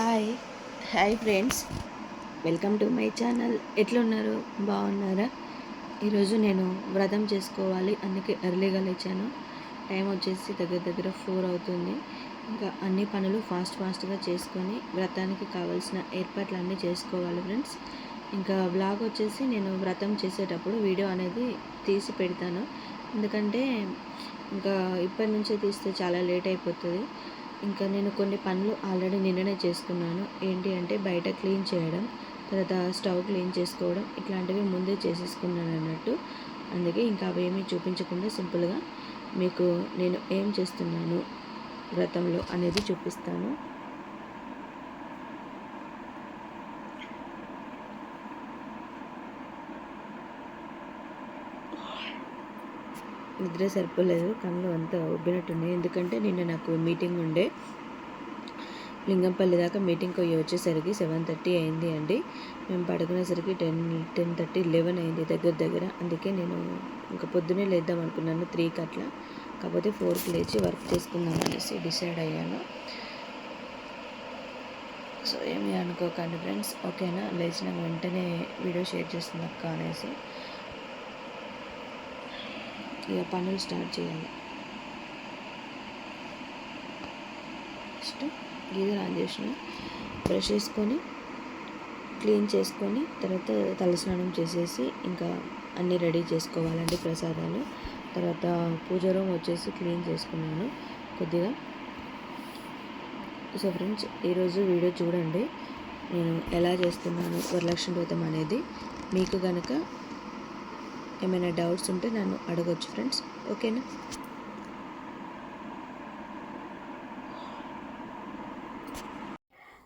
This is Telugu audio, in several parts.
Hi hi friends welcome to my channel ఎట్లున్నారు? బాగున్నారా? ఈరోజు నేను వ్రతం చేసుకోవాలి. అందుకే ఎర్లీగా లేచాను. టైం వచ్చేసి దగ్గర దగ్గర ఫోర్ అవుతుంది. ఇంకా అన్ని పనులు ఫాస్ట్ ఫాస్ట్గా చేసుకొని వ్రతానికి కావాల్సిన ఏర్పాట్లన్నీ చేసుకోవాలి ఫ్రెండ్స్ ఇంకా బ్లాగ్ వచ్చేసి నేను వ్రతం చేసేటప్పుడు వీడియో అనేది తీసి పెడతాను. ఎందుకంటే ఇంకా ఇప్పటి నుంచే తీస్తే చాలా లేట్ అయిపోతుంది. ఇంకా నేను కొన్ని పనులు ఆల్రెడీ నిన్ననే చేసుకున్నాను. ఏంటి అంటే బయట క్లీన్ చేయడం తర్వాత స్టవ్ క్లీన్ చేసుకోవడం ఇట్లాంటివి ముందే చేసేసుకున్నాను అన్నట్టు. అందుకే ఇంకా అవేమీ చూపించకుండా సింపుల్గా మీకు నేను ఏం చేస్తున్నాను వ్రతంలో అనేది చూపిస్తాను. నిద్ర సరిపోలేదు కళ్ళు అంతా ఉబ్బినట్టున్నాయి. ఎందుకంటే నిన్న నాకు మీటింగ్ ఉండే. లింగంపల్లి దాకా మీటింగ్ పోయి వచ్చేసరికి సెవెన్ థర్టీ అయింది అండి. మేము పడుకునేసరికి టెన్ టెన్ థర్టీ లెవెన్ అయింది దగ్గర దగ్గర. అందుకే నేను ఇంకా పొద్దునే లేద్దాం అనుకున్నాను త్రీకి అట్లా. కాకపోతే ఫోర్కి లేచి వర్క్ చేసుకుందాం అనేసి డిసైడ్ అయ్యాను. సో ఏమి అనుకోకండి ఫ్రెండ్స్. ఓకేనా? లేచిన వెంటనే వీడియో షేర్ చేస్తున్నా అక్క అనేసి. ఇక పనులు స్టార్ట్ చేయాలి. ఫస్ట్ గీజర్ ఆన్ చేసిన బ్రష్ చేసుకొని క్లీన్ చేసుకొని తర్వాత తలస్నానం చేసేసి ఇంకా అన్నీ రెడీ చేసుకోవాలండి ప్రసాదాలు. తర్వాత పూజ రూమ్ వచ్చేసి క్లీన్ చేసుకున్నాను కొద్దిగా. సో ఫ్రెండ్స్ ఈరోజు వీడియో చూడండి. నేను ఎలా చేస్తున్నాను వరలక్ష్మి వ్రతం అనేది మీకు కనుక ఏమైనా డౌట్స్ ఉంటే నన్ను అడగొచ్చు ఫ్రెండ్స్ ఓకేనా?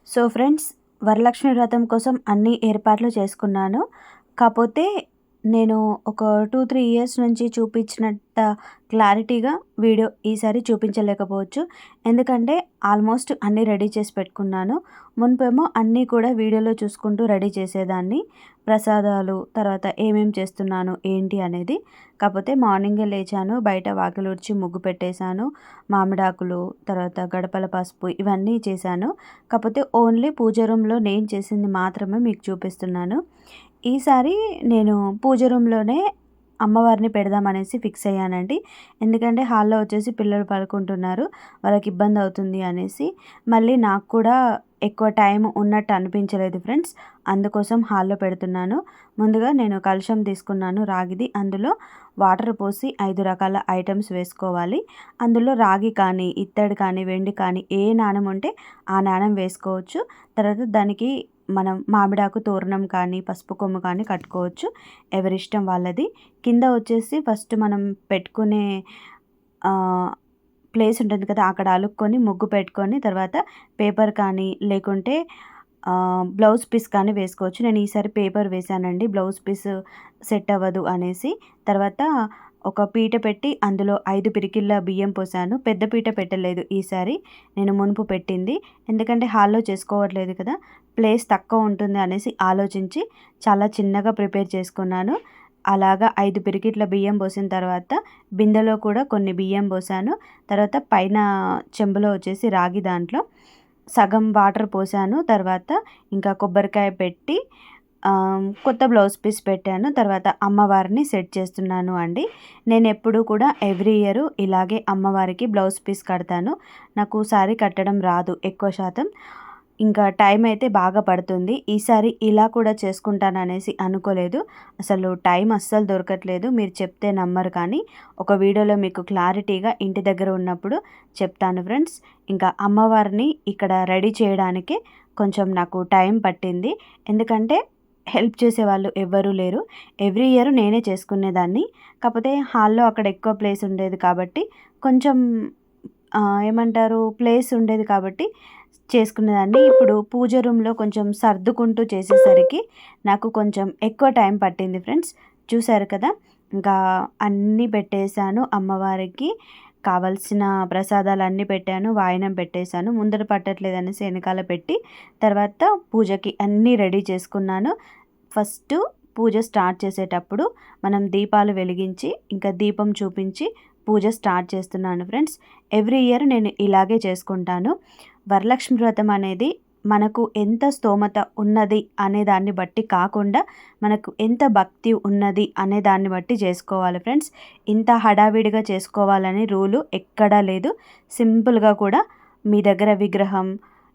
సో ఫ్రెండ్స్ వరలక్ష్మి వ్రతం కోసం అన్ని ఏర్పాట్లు చేసుకున్నాను. కాకపోతే నేను ఒక టూ త్రీ ఇయర్స్ నుంచి చూపించినంత క్లారిటీగా వీడియో ఈసారి చూపించలేకపోవచ్చు. ఎందుకంటే ఆల్మోస్ట్ అన్నీ రెడీ చేసి పెట్టుకున్నాను. మున్పేమో అన్నీ కూడా వీడియోలో చూసుకుంటూ రెడీ చేసేదాన్ని. ప్రసాదాలు తర్వాత ఏమేం చేస్తున్నాను ఏంటి అనేది. కాకపోతే మార్నింగే లేచాను బయట వాకిలుడ్చి ముగ్గు పెట్టేశాను మామిడాకులు తర్వాత గడపల పసుపు ఇవన్నీ చేశాను. కాకపోతే ఓన్లీ పూజ రూమ్లో నేను చేసింది మాత్రమే మీకు చూపిస్తున్నాను. ఈసారి నేను పూజ రూమ్లోనే అమ్మవారిని పెడదామనేసి ఫిక్స్ అయ్యానండి. ఎందుకంటే హాల్లో వచ్చేసి పిల్లలు పడుకుంటున్నారు వాళ్ళకి ఇబ్బంది అవుతుంది అనేసి. మళ్ళీ నాకు కూడా ఎక్కువ టైం ఉన్నట్టు అనిపించలేదు ఫ్రెండ్స్. అందుకోసం హాల్లో పెడుతున్నాను. ముందుగా నేను కలుషం తీసుకున్నాను రాగిది. అందులో వాటర్ పోసి ఐదు రకాల ఐటమ్స్ వేసుకోవాలి. అందులో రాగి కానీ ఇత్తడి కానీ వెండి కానీ ఏ నాణం ఉంటే ఆ నాణం వేసుకోవచ్చు. తర్వాత దానికి మనం మామిడాకు తోరణం కానీ పసుపు కొమ్ము కానీ కట్టుకోవచ్చు. ఎవరిష్టం వాళ్ళది. కింద వచ్చేసి ఫస్ట్ మనం పెట్టుకునే ప్లేస్ ఉంటుంది కదా అక్కడ అలుక్కొని ముగ్గు పెట్టుకొని తర్వాత పేపర్ కానీ లేకుంటే బ్లౌజ్ పీస్ కానీ వేసుకోవచ్చు. నేను ఈసారి పేపర్ వేశానండి. బ్లౌజ్ పీస్ సెట్ అవ్వదు అనేసి. తర్వాత ఒక పీట పెట్టి అందులో ఐదు పిరికిళ్ళ బియ్యం పోసాను. పెద్ద పీట పెట్టలేదు ఈసారి. నేను మునుపు పెట్టింది. ఎందుకంటే హాల్లో చేసుకోవట్లేదు కదా. ప్లేస్ తక్కువ ఉంటుంది అనేసి ఆలోచించి చాలా చిన్నగా ప్రిపేర్ చేసుకున్నాను. అలాగా ఐదు పిరికిట్ల బియ్యం పోసిన తర్వాత బిందెలో కూడా కొన్ని బియ్యం పోసాను. తర్వాత పైన చెంబులో వచ్చేసి రాగి దాంట్లో సగం వాటర్ పోసాను. తర్వాత ఇంకా కొబ్బరికాయ పెట్టి కొత్త బ్లౌజ్ పీస్ పెట్టాను. తర్వాత అమ్మవారిని సెట్ చేస్తున్నాను అండి. నేను ఎప్పుడు కూడా ఎవ్రీ ఇయర్ ఇలాగే అమ్మవారికి బ్లౌజ్ పీస్ కడతాను. నాకు సారీ కట్టడం రాదు ఎక్కువ శాతం. ఇంకా టైం అయితే బాగా పడుతుంది. ఈసారి ఇలా కూడా చేసుకుంటాను అనేసి అనుకోలేదు. అసలు టైం అస్సలు దొరకట్లేదు. మీరు చెప్తే నమ్మరు కానీ ఒక వీడియోలో మీకు క్లారిటీగా ఇంటి దగ్గర ఉన్నప్పుడు చెప్తాను ఫ్రెండ్స్. ఇంకా అమ్మవారిని ఇక్కడ రెడీ చేయడానికే కొంచెం నాకు టైం పట్టింది. ఎందుకంటే హెల్ప్ చేసేవాళ్ళు ఎవ్వరూ లేరు. ఎవ్రీ ఇయర్ నేనే చేసుకునేదాన్ని. కాకపోతే హాల్లో అక్కడ ఎక్కువ ప్లేస్ ఉండేది కాబట్టి కొంచెం ఏమంటారు ప్లేస్ ఉండేది కాబట్టి చేసుకునేదాన్ని. ఇప్పుడు పూజ రూమ్లో కొంచెం సర్దుకుంటూ చేసేసరికి నాకు కొంచెం ఎక్కువ టైం పట్టింది ఫ్రెండ్స్. చూసారు కదా? ఇంకా అన్నీ పెట్టేశాను అమ్మవారికి. కావలసిన ప్రసాదాలు అన్నీ పెట్టాను వాయనం పెట్టేశాను ముందర పట్టట్లేదని వెనకాల పెట్టి తర్వాత పూజకి అన్నీ రెడీ చేసుకున్నాను. ఫస్ట్ పూజ స్టార్ట్ చేసేటప్పుడు మనం దీపాలు వెలిగించి ఇంకా దీపం చూపించి పూజ స్టార్ట్ చేస్తున్నాను ఫ్రెండ్స్. ఎవ్రీ ఇయర్ నేను ఇలాగే చేసుకుంటాను. వరలక్ష్మి వ్రతం అనేది మనకు ఎంత స్తోమత ఉన్నది అనే దాన్ని బట్టి కాకుండా మనకు ఎంత భక్తి ఉన్నది అనే దాన్ని బట్టి చేసుకోవాలి ఫ్రెండ్స్. ఇంత హడావిడిగా చేసుకోవాలని రూలు ఎక్కడా లేదు. సింపుల్గా కూడా మీ దగ్గర విగ్రహం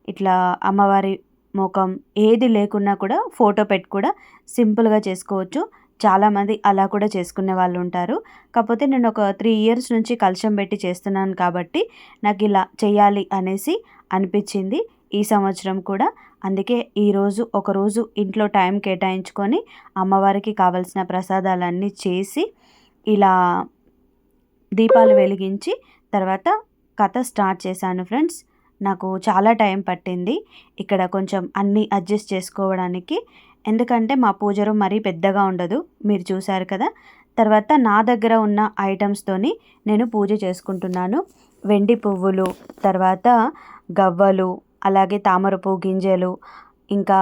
ఇట్లా అమ్మవారి ముఖం ఏది లేకున్నా కూడా ఫోటో పెట్టి కూడా సింపుల్గా చేసుకోవచ్చు. చాలామంది అలా కూడా చేసుకునే వాళ్ళు ఉంటారు. కాకపోతే నేను ఒక త్రీ ఇయర్స్ నుంచి కలశం పెట్టి చేస్తున్నాను కాబట్టి నాకు ఇలా చేయాలి అనేసి అనిపించింది. ఈ సంవత్సరం కూడా. అందుకే ఈరోజు ఒకరోజు ఇంట్లో టైం కేటాయించుకొని అమ్మవారికి కావలసిన ప్రసాదాలన్నీ చేసి ఇలా దీపాలు వెలిగించి తర్వాత కథ స్టార్ట్ చేశాను ఫ్రెండ్స్. నాకు చాలా టైం పట్టింది ఇక్కడ కొంచెం అన్నీ అడ్జస్ట్ చేసుకోవడానికి. ఎందుకంటే మా పూజ రూమ్ మరీ పెద్దగా ఉండదు మీరు చూశారు కదా. తర్వాత నా దగ్గర ఉన్న ఐటమ్స్తోని నేను పూజ చేసుకుంటున్నాను. వెండి పువ్వులు తర్వాత గవ్వలు అలాగే తామర పువ్వు గింజలు ఇంకా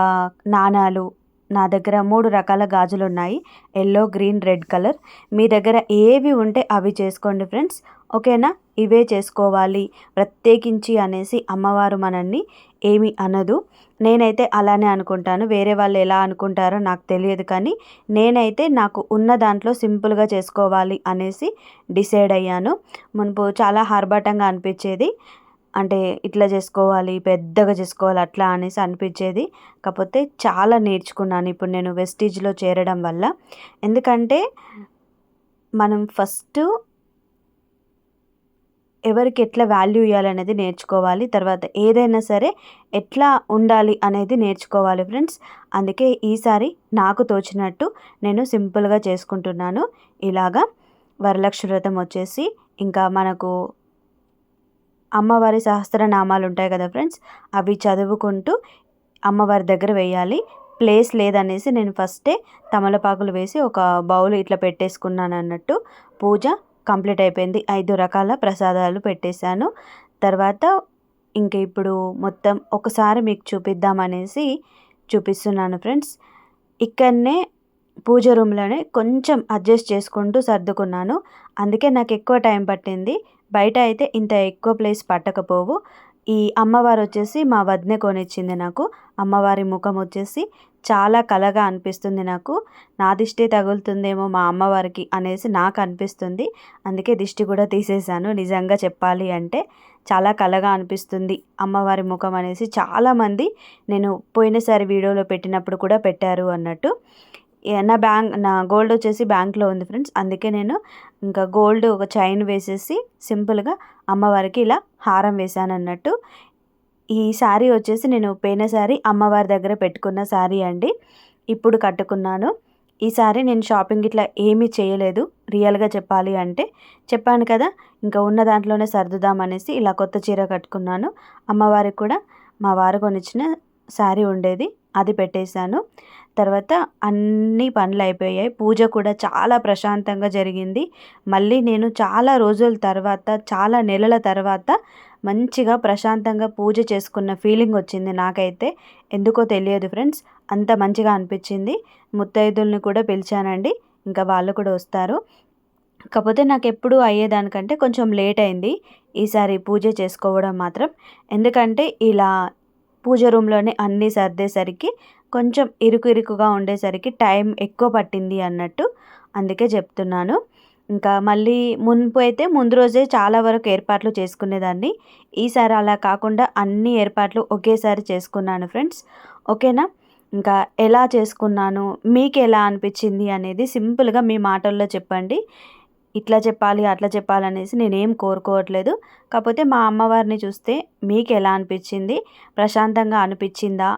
నాణాలు. నా దగ్గర మూడు రకాల గాజులు ఉన్నాయి ఎల్లో గ్రీన్ రెడ్ కలర్. మీ దగ్గర ఏవి ఉంటే అవి చేసుకోండి ఫ్రెండ్స్. ఓకేనా? ఇవే చేసుకోవాలి. ప్రత్యేకించి అనేసి అమ్మవారు మనల్ని ఏమి అనదు. నేనైతే అలానే అనుకుంటాను. వేరే వాళ్ళు ఎలా అనుకుంటారో నాకు తెలియదు కానీ నేనైతే నాకు ఉన్న దాంట్లో సింపుల్గా చేసుకోవాలి అనేసి డిసైడ్ అయ్యాను. మునుపు చాలా ఆర్భాటంగా అనిపించేది. అంటే ఇట్లా చేసుకోవాలి పెద్దగా చేసుకోవాలి అట్లా అనేసి అనిపించేది. కాకపోతే చాలా నేర్చుకున్నాను. ఇప్పుడు నేను వెస్టీజ్లో చేరడం వల్ల. ఎందుకంటే మనం ఫస్ట్ ఎవరికి ఎట్లా వాల్యూ ఇవ్వాలనేది నేర్చుకోవాలి. తర్వాత ఏదైనా సరే ఎట్లా ఉండాలి అనేది నేర్చుకోవాలి ఫ్రెండ్స్. అందుకే ఈసారి నాకు తోచినట్టు నేను సింపుల్గా చేసుకుంటున్నాను. ఇలాగా వరలక్ష్మి వ్రతం వచ్చేసి ఇంకా మనకు అమ్మవారి సహస్రనామాలు ఉంటాయి కదా ఫ్రెండ్స్ అవి చదువుకుంటూ అమ్మవారి దగ్గర వేయాలి. ప్లేస్ లేదనేసి నేను ఫస్టే తమలపాకులు వేసి ఒక బౌల్ ఇట్లా పెట్టేసుకున్నాను అన్నట్టు. పూజ కంప్లీట్ అయిపోయింది. ఐదు రకాల ప్రసాదాలు పెట్టేశాను. తర్వాత ఇంక ఇప్పుడు మొత్తం ఒకసారి మీకు చూపిద్దామనేసి చూపిస్తున్నాను ఫ్రెండ్స్. ఇక్కడనే పూజ రూమ్లోనే కొంచెం అడ్జస్ట్ చేసుకుంటూ సర్దుకున్నాను. అందుకే నాకు ఎక్కువ టైం పట్టింది. బయట అయితే ఇంత ఎక్కువ ప్లేస్ పట్టకపోవు. ఈ అమ్మవారు వచ్చేసి మా వదిన కొనిచ్చింది నాకు. అమ్మవారి ముఖం వచ్చేసి చాలా కలగా అనిపిస్తుంది నాకు. నా దిష్టి తగులుతుందేమో మా అమ్మవారికి అనేసి నాకు అనిపిస్తుంది. అందుకే దిష్టి కూడా తీసేశాను నిజంగా చెప్పాలి అంటే. చాలా కలగా అనిపిస్తుంది అమ్మవారి ముఖం అనేసి. చాలామంది నేను పోయినసారి వీడియోలో పెట్టినప్పుడు కూడా పెట్టారు అన్నట్టు. నా బ్యాంక్ నా గోల్డ్ వచ్చేసి బ్యాంక్లో ఉంది ఫ్రెండ్స్. అందుకే నేను ఇంకా గోల్డ్ ఒక చైన్ వేసేసి సింపుల్గా అమ్మవారికి ఇలా హారం వేశాను అన్నట్టు. ఈ శారీ వచ్చేసి నేను పోయిన శారీ అమ్మవారి దగ్గర పెట్టుకున్న శారీ అండి. ఇప్పుడు కట్టుకున్నాను. ఈ శారీ నేను షాపింగ్ ఇట్లా ఏమీ చేయలేదు. రియల్గా చెప్పాలి అంటే చెప్పాను కదా ఇంకా ఉన్న దాంట్లోనే సర్దుదాం అనేసి ఇలా కొత్త చీర కట్టుకున్నాను. అమ్మవారికి కూడా మా వారు కొనిచ్చిన శారీ ఉండేది అది పెట్టేశాను. తర్వాత అన్ని పనులు అయిపోయాయి. పూజ కూడా చాలా ప్రశాంతంగా జరిగింది. మళ్ళీ నేను చాలా రోజుల తర్వాత చాలా నెలల తర్వాత మంచిగా ప్రశాంతంగా పూజ చేసుకున్న ఫీలింగ్ వచ్చింది నాకైతే. ఎందుకో తెలియదు ఫ్రెండ్స్ అంత మంచిగా అనిపించింది. ముత్తైదుల్ని కూడా పిలిచానండి. ఇంకా వాళ్ళు కూడా వస్తారు. కాకపోతే నాకు ఎప్పుడు అయ్యేదానికంటే కొంచెం లేట్ అయింది ఈసారి పూజ చేసుకోవడం మాత్రం. ఎందుకంటే ఇలా పూజ రూమ్లోనే అన్నీ సర్దేసరికి కొంచెం ఇరుకు ఇరుకుగా ఉండేసరికి టైం ఎక్కువ పట్టింది అన్నట్టు అందుకే చెప్తున్నాను. ఇంకా మళ్ళీ మున్పు అయితే ముందు రోజే చాలా వరకు ఏర్పాట్లు చేసుకునేదాన్ని. ఈసారి అలా కాకుండా అన్ని ఏర్పాట్లు ఒకేసారి చేసుకున్నాను ఫ్రెండ్స్. ఓకేనా? ఇంకా ఎలా చేసుకున్నాను మీకు ఎలా అనిపించింది అనేది సింపుల్గా మీ మాటల్లో చెప్పండి. ఇట్లా చెప్పాలి అట్లా చెప్పాలనేసి నేనేం కోరుకోవట్లేదు. కాకపోతే మా అమ్మవారిని చూస్తే మీకు ఎలా అనిపించింది? ప్రశాంతంగా అనిపించిందా?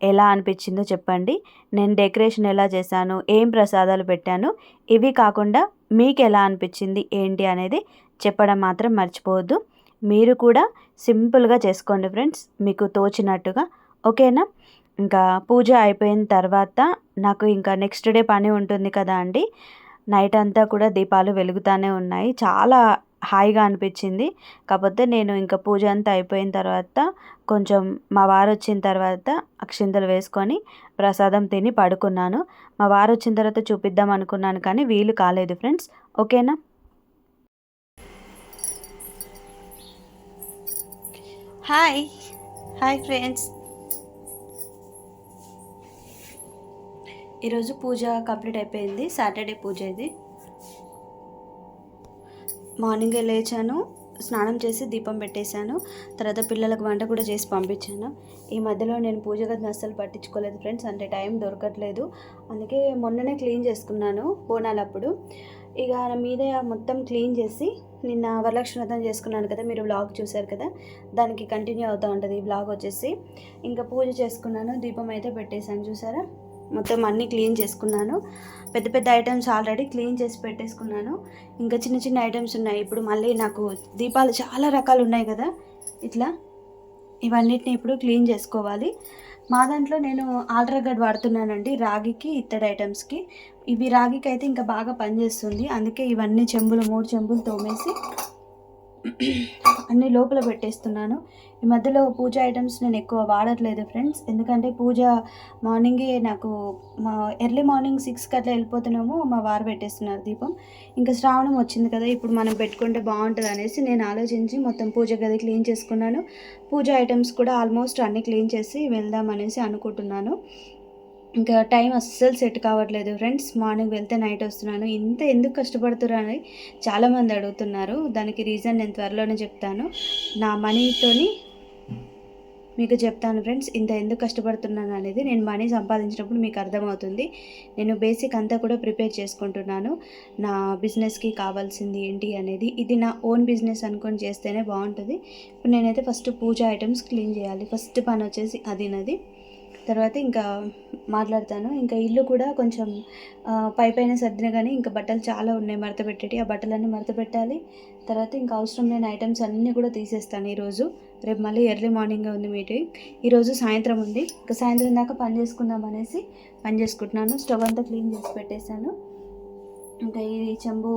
ఎలా అనిపించిందో చెప్పండి. నేను డెకరేషన్ ఎలా చేశాను? ఏం ప్రసాదాలు పెట్టాను? ఇవి కాకుండా మీకు ఎలా అనిపించింది? ఏంటి అనేది చెప్పడం మాత్రం మర్చిపోవద్దు. మీరు కూడా సింపుల్గా చేసుకోండి ఫ్రెండ్స్. మీకు తోచినట్టుగా. ఓకేనా? ఇంకా పూజ అయిపోయిన తర్వాత నాకు ఇంకా నెక్స్ట్ డే పని ఉంటుంది కదా అండి. నైట్ అంతా కూడా దీపాలు వెలుగుతూనే ఉన్నాయి. చాలా హాయిగా అనిపించింది. కాకపోతే నేను ఇంకా పూజ అంతా అయిపోయిన తర్వాత కొంచెం మా వారు వచ్చిన తర్వాత అక్షింతలు వేసుకొని ప్రసాదం తిని పడుకున్నాను. మా వారు వచ్చిన తర్వాత చూపిద్దాం అనుకున్నాను కానీ వీలు కాలేదు ఫ్రెండ్స్. ఓకేనా? హాయ్. Hi friends. ఈరోజు పూజ కంప్లీట్ అయిపోయింది. సాటర్డే పూజ ఇది. మార్నింగే లేచాను స్నానం చేసి దీపం పెట్టేశాను. తర్వాత పిల్లలకు వంట కూడా చేసి పంపించాను. ఈ మధ్యలో నేను పూజ గదిని అస్సలు పట్టించుకోలేదు ఫ్రెండ్స్. అంటే టైం దొరకట్లేదు. అందుకే మొన్ననే క్లీన్ చేసుకున్నాను బోనాలప్పుడు. ఇక నా మీద మొత్తం క్లీన్ చేసి నిన్న వరలక్ష్మి వ్రతం చేసుకున్నాను కదా మీరు బ్లాగ్ చూశారు కదా దానికి కంటిన్యూ అవుతూ ఉంటుంది ఈ బ్లాగ్ వచ్చేసి. ఇంకా పూజ చేసుకున్నాను దీపం అయితే పెట్టేశాను చూసారా? మొత్తం అన్నీ క్లీన్ చేసుకున్నాను. పెద్ద పెద్ద ఐటమ్స్ ఆల్రెడీ క్లీన్ చేసి పెట్టేసుకున్నాను. ఇంకా చిన్న చిన్న ఐటమ్స్ ఉన్నాయి. ఇప్పుడు మళ్ళీ నాకు దీపాలు చాలా రకాలు ఉన్నాయి కదా. ఇట్లా ఇవన్నిటిని ఇప్పుడు క్లీన్ చేసుకోవాలి. మా దాంట్లో నేను ఆల్ట్రాగడ్ వాడుతున్నానండి రాగికి ఇత్తడి ఐటమ్స్కి. ఇవి రాగికి అయితే ఇంకా బాగా పనిచేస్తుంది. అందుకే ఇవన్నీ చెంబులు మూడు చెంబులు తోమేసి అన్ని లోపల పెట్టేస్తున్నాను. ఈ మధ్యలో పూజ ఐటమ్స్ నేను ఎక్కువ వాడట్లేదు ఫ్రెండ్స్. ఎందుకంటే పూజ మార్నింగే నాకు మా ఎర్లీ మార్నింగ్ సిక్స్కి అట్లా వెళ్ళిపోతున్నామో. మా వారు పెట్టేస్తున్నారు దీపం. ఇంకా శ్రావణం వచ్చింది కదా ఇప్పుడు మనం పెట్టుకుంటే బాగుంటుంది అనేసి నేను ఆలోచించి మొత్తం పూజ గది క్లీన్ చేసుకున్నాను. పూజ ఐటమ్స్ కూడా ఆల్మోస్ట్ అన్నీ క్లీన్ చేసి వెళ్దాం అనేసి అనుకుంటున్నాను. ఇంకా టైం అస్సలు సెట్ కావట్లేదు. ఫ్రెండ్స్ మార్నింగ్ వెళ్తే నైట్ వస్తున్నాను. ఇంత ఎందుకు కష్టపడుతున్నారని చాలామంది అడుగుతున్నారు. దానికి రీజన్ నేను త్వరలోనే చెప్తాను. నా మనీతోని మీకు చెప్తాను ఫ్రెండ్స్ ఇంత ఎందుకు కష్టపడుతున్నాను అనేది నేను మనీ సంపాదించినప్పుడు మీకు అర్థమవుతుంది. నేను బేసిక్ అంతా కూడా ప్రిపేర్ చేసుకుంటున్నాను. నా బిజినెస్కి కావాల్సింది ఏంటి అనేది. ఇది నా ఓన్ బిజినెస్ అనుకొని చేస్తేనే బాగుంటుంది. ఇప్పుడు నేనైతే ఫస్ట్ పూజ ఐటమ్స్ క్లీన్ చేయాలి. ఫస్ట్ పని వచ్చేసి అది నది. తర్వాత ఇంకా మాట్లాడతాను. ఇంకా ఇల్లు కూడా కొంచెం పై పైన సర్దిన కానీ ఇంకా బట్టలు చాలా ఉన్నాయి మడత పెట్టేటి. ఆ బట్టలన్నీ మడత పెట్టాలి. తర్వాత ఇంకా అవసరం లేని ఐటమ్స్ అన్నీ కూడా తీసేస్తాను ఈరోజు. రేపు మళ్ళీ ఎర్లీ మార్నింగ్ ఉంది మీటింగ్. ఈరోజు సాయంత్రం ఉంది. ఇంకా సాయంత్రం దాకా పని చేసుకుందాం అనేసి పని చేసుకుంటున్నాను. స్టవ్ అంతా క్లీన్ చేసి పెట్టేశాను. ఇంకా ఈ చెంబు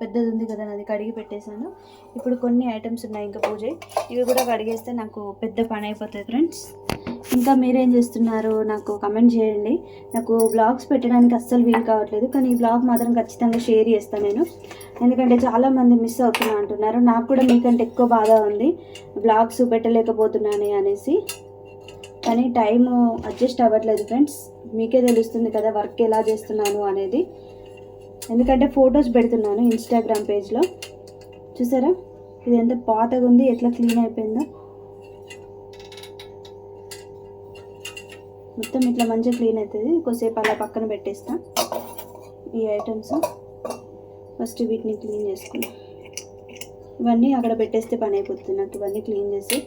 పెద్దది ఉంది కదా అది కడిగి పెట్టేశాను. ఇప్పుడు కొన్ని ఐటమ్స్ ఉన్నాయి ఇంకా పూజ. ఇవి కూడా కడిగేస్తే నాకు పెద్ద పని అయిపోతుంది ఫ్రెండ్స్. ఇంకా మీరేం చేస్తున్నారు? నాకు కమెంట్ చేయండి. నాకు బ్లాగ్స్ పెట్టడానికి అస్సలు వీలు కావట్లేదు. కానీ ఈ బ్లాగ్ మాత్రం ఖచ్చితంగా షేర్ చేస్తాను నేను. ఎందుకంటే చాలామంది మిస్ అవుతున్నా అంటున్నారు. నాకు కూడా మీకంటే ఎక్కువ బాధ ఉంది. బ్లాగ్స్ పెట్టలేకపోతున్నాను అనేసి. కానీ టైము అడ్జస్ట్ అవ్వట్లేదు ఫ్రెండ్స్ మీకే తెలుస్తుంది కదా వర్క్ ఎలా చేస్తున్నాను అనేది. ఎందుకంటే ఫొటోస్ పెడుతున్నాను ఇన్స్టాగ్రామ్ పేజ్లో చూసారా? ఇది ఎంత పాతగా ఉంది ఎట్లా క్లీన్ అయిపోయిందో. మొత్తం ఇట్లా మంచిగా క్లీన్ అవుతుంది. కొద్దిసేపు అలా పక్కన పెట్టేస్తా. ఈ ఐటమ్స్. ఫస్ట్ వీటిని క్లీన్ చేసుకున్నాం. ఇవన్నీ అక్కడ పెట్టేస్తే పని అయిపోతుంది. నాకు ఇవన్నీ క్లీన్ చేసి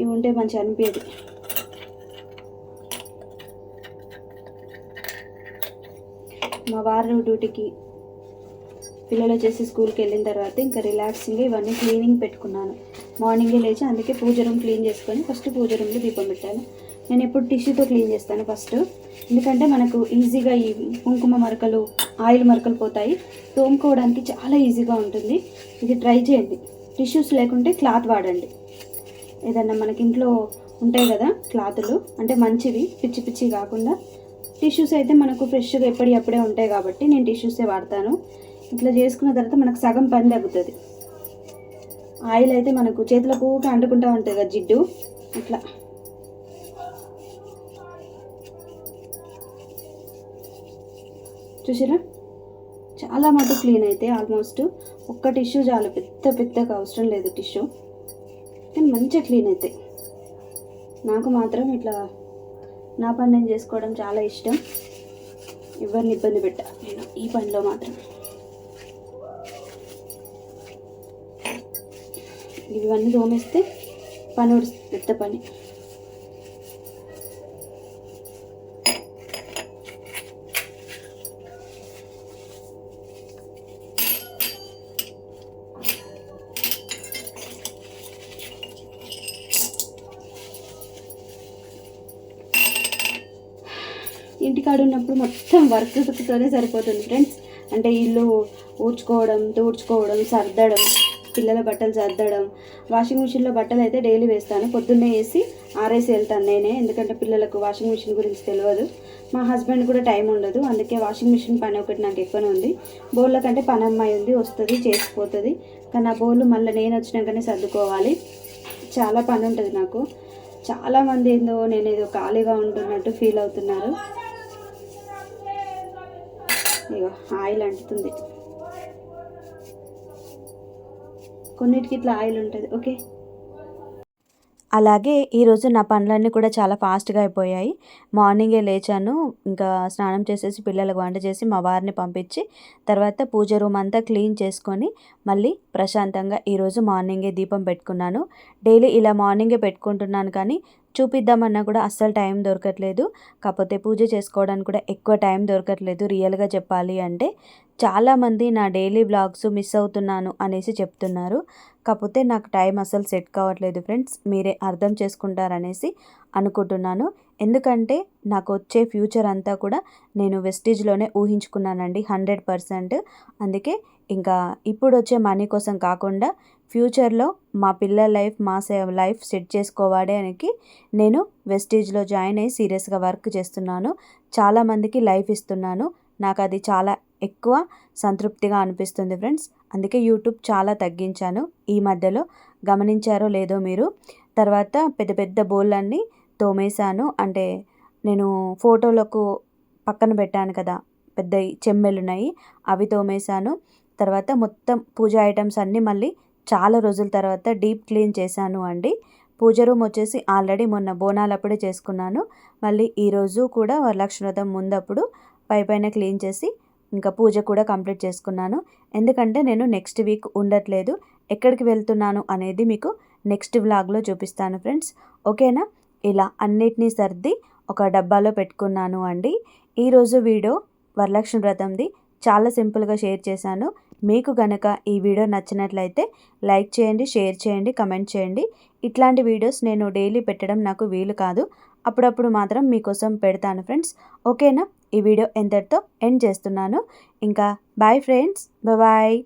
ఇవి ఉంటే మంచిగా అనిపించదు మా వారు డ్యూటీకి పిల్లలు వచ్చేసి స్కూల్కి వెళ్ళిన తర్వాత ఇంకా రిలాక్సింగ్గా ఇవన్నీ క్లీనింగ్ పెట్టుకున్నాను. మార్నింగే లేచి అందుకే పూజ రూమ్ క్లీన్ చేసుకొని ఫస్ట్ పూజ రూమ్లో దీపం పెట్టాను. నేను ఎప్పుడు టిష్యూతో క్లీన్ చేస్తాను ఫస్ట్. ఎందుకంటే మనకు ఈజీగా ఈ కుంకుమ మరకలు ఆయిల్ మరకలు పోతాయి. తోముకోవడానికి చాలా ఈజీగా ఉంటుంది. ఇది ట్రై చేయండి. టిష్యూస్ లేకుంటే క్లాత్ వాడండి. ఏదన్నా మనకి ఇంట్లో ఉంటాయి కదా క్లాతులు అంటే మంచివి పిచ్చి పిచ్చి కాకుండా. టిష్యూస్ అయితే మనకు ఫ్రెష్గా ఎప్పటి అప్పుడే ఉంటాయి కాబట్టి నేను టిష్యూసే వాడతాను. ఇట్లా చేసుకున్న తర్వాత మనకు సగం పని తగ్గుతుంది. ఆయిల్ అయితే మనకు చేతులకు అంటుకుంటూ ఉంటుంది కదా జిడ్డు. అట్లా. చూసారా చాలా మటుకు క్లీన్ అయితే ఆల్మోస్ట్ ఒక్క టిష్యూ చాలు. పెద్ద పెద్దగా అవసరం లేదు టిష్యూ కానీ మంచిగా క్లీన్ అవుతాయి నాకు మాత్రం ఇట్లా నా పని నేను చేసుకోవడం చాలా ఇష్టం. ఎవరిని ఇబ్బంది పెట్టా? నేను ఈ పనిలో మాత్రం. ఇవన్నీ తోమేస్తే పని పెద్ద పని. ఇంటికాడ ఉన్నప్పుడు మొత్తం వర్క్తోనే సరిపోతుంది ఫ్రెండ్స్ అంటే ఇల్లు ఊడ్చుకోవడం తూడ్చుకోవడం సర్దడం పిల్లల బట్టలు సర్దడం వాషింగ్ మిషన్లో బట్టలు అయితే డైలీ వేస్తాను. పొద్దున్నే వేసి ఆరేసి వెళ్తాను నేనే ఎందుకంటే పిల్లలకు వాషింగ్ మిషన్ గురించి తెలియదు. మా హస్బెండ్ కూడా టైం ఉండదు అందుకే వాషింగ్ మిషన్ పని ఒకటి నాకు ఎక్కువనే ఉంది. బోర్ల కంటే పని అమ్మాయి ఉంది వస్తుంది చేసిపోతుంది. కానీ ఆ బోర్లు మళ్ళీ నేను వచ్చినాకనే సర్దుకోవాలి. చాలా పని ఉంటుంది నాకు. చాలామంది ఏందో నేను ఏదో ఖాళీగా ఉంటున్నట్టు ఫీల్ అవుతున్నారు. ఇగో ఆయిల్ అంటుతుంది. కొన్నిటికి ఇట్లా ఆయిల్ ఉంటుంది ఓకే? అలాగే ఈరోజు నా పనులన్నీ కూడా చాలా ఫాస్ట్గా అయిపోయాయి. మార్నింగే లేచాను ఇంకా స్నానం చేసేసి పిల్లలకు వంట చేసి మా వారిని పంపించి తర్వాత పూజ రూమ్ అంతా క్లీన్ చేసుకొని మళ్ళీ ప్రశాంతంగా ఈరోజు మార్నింగే దీపం పెట్టుకున్నాను. డైలీ ఇలా మార్నింగే పెట్టుకుంటున్నాను కానీ చూపిద్దామన్నా కూడా అస్సలు టైం దొరకట్లేదు. కాకపోతే పూజ చేసుకోవడానికి కూడా ఎక్కువ టైం దొరకట్లేదు. రియల్గా చెప్పాలి అంటే చాలామంది నా డైలీ బ్లాగ్స్ మిస్ అవుతున్నాను అనేసి చెప్తున్నారు. కాకపోతే నాకు టైం అసలు సెట్ కావట్లేదు ఫ్రెండ్స్. మీరే అర్థం చేసుకుంటారనేసి అనుకుంటున్నాను. ఎందుకంటే నాకు వచ్చే ఫ్యూచర్ అంతా కూడా నేను వెస్టేజ్లోనే ఊహించుకున్నానండి హండ్రెడ్ పర్సెంట్. అందుకే ఇంకా ఇప్పుడు వచ్చే మనీ కోసం కాకుండా ఫ్యూచర్లో మా పిల్లల లైఫ్ మా సే లైఫ్ సెట్ చేసుకోవడానికి నేను వెస్టేజ్లో జాయిన్ అయ్యి సీరియస్గా వర్క్ చేస్తున్నాను. చాలామందికి లైఫ్ ఇస్తున్నాను. నాకు అది చాలా ఎక్కువ సంతృప్తిగా అనిపిస్తుంది ఫ్రెండ్స్. అందుకే యూట్యూబ్ చాలా తగ్గించాను. ఈ మధ్యలో గమనించారో లేదో మీరు. తర్వాత పెద్ద పెద్ద బోళ్ళన్నీ తోమేశాను. అంటే నేను ఫోటోలకు పక్కన పెట్టాను కదా పెద్ద చెమ్మెలు ఉన్నాయి అవి తోమేశాను. తర్వాత మొత్తం పూజ ఐటమ్స్ అన్నీ మళ్ళీ చాలా రోజుల తర్వాత డీప్ క్లీన్ చేశాను అండి. పూజ రూమ్ వచ్చేసి ఆల్రెడీ మొన్న బోనాలప్పుడే చేసుకున్నాను. మళ్ళీ ఈరోజు కూడా వరలక్ష్మి వ్రతం ముందప్పుడు పై పైన క్లీన్ చేసి ఇంకా పూజ కూడా కంప్లీట్ చేసుకున్నాను. ఎందుకంటే నేను నెక్స్ట్ వీక్ ఉండట్లేదు. ఎక్కడికి వెళ్తున్నాను అనేది మీకు నెక్స్ట్ వ్లాగ్లో చూపిస్తాను ఫ్రెండ్స్. ఓకేనా? ఇలా అన్నిటినీ సర్ది ఒక డబ్బాలో పెట్టుకున్నాను అండి. ఈరోజు వీడియో వరలక్ష్మి వ్రతంది చాలా సింపుల్గా షేర్ చేశాను. మీకు గనక ఈ వీడియో నచ్చినట్లయితే లైక్ చేయండి షేర్ చేయండి కమెంట్ చేయండి. ఇట్లాంటి వీడియోస్ నేను డైలీ పెట్టడం నాకు వీలు కాదు. అప్పుడప్పుడు మాత్రం మీకోసం పెడతాను ఫ్రెండ్స్. ఓకేనా? ఈ వీడియో ఎంతటితో ఎండ్ చేస్తున్నాను. ఇంకా బాయ్ ఫ్రెండ్స్. బాయ్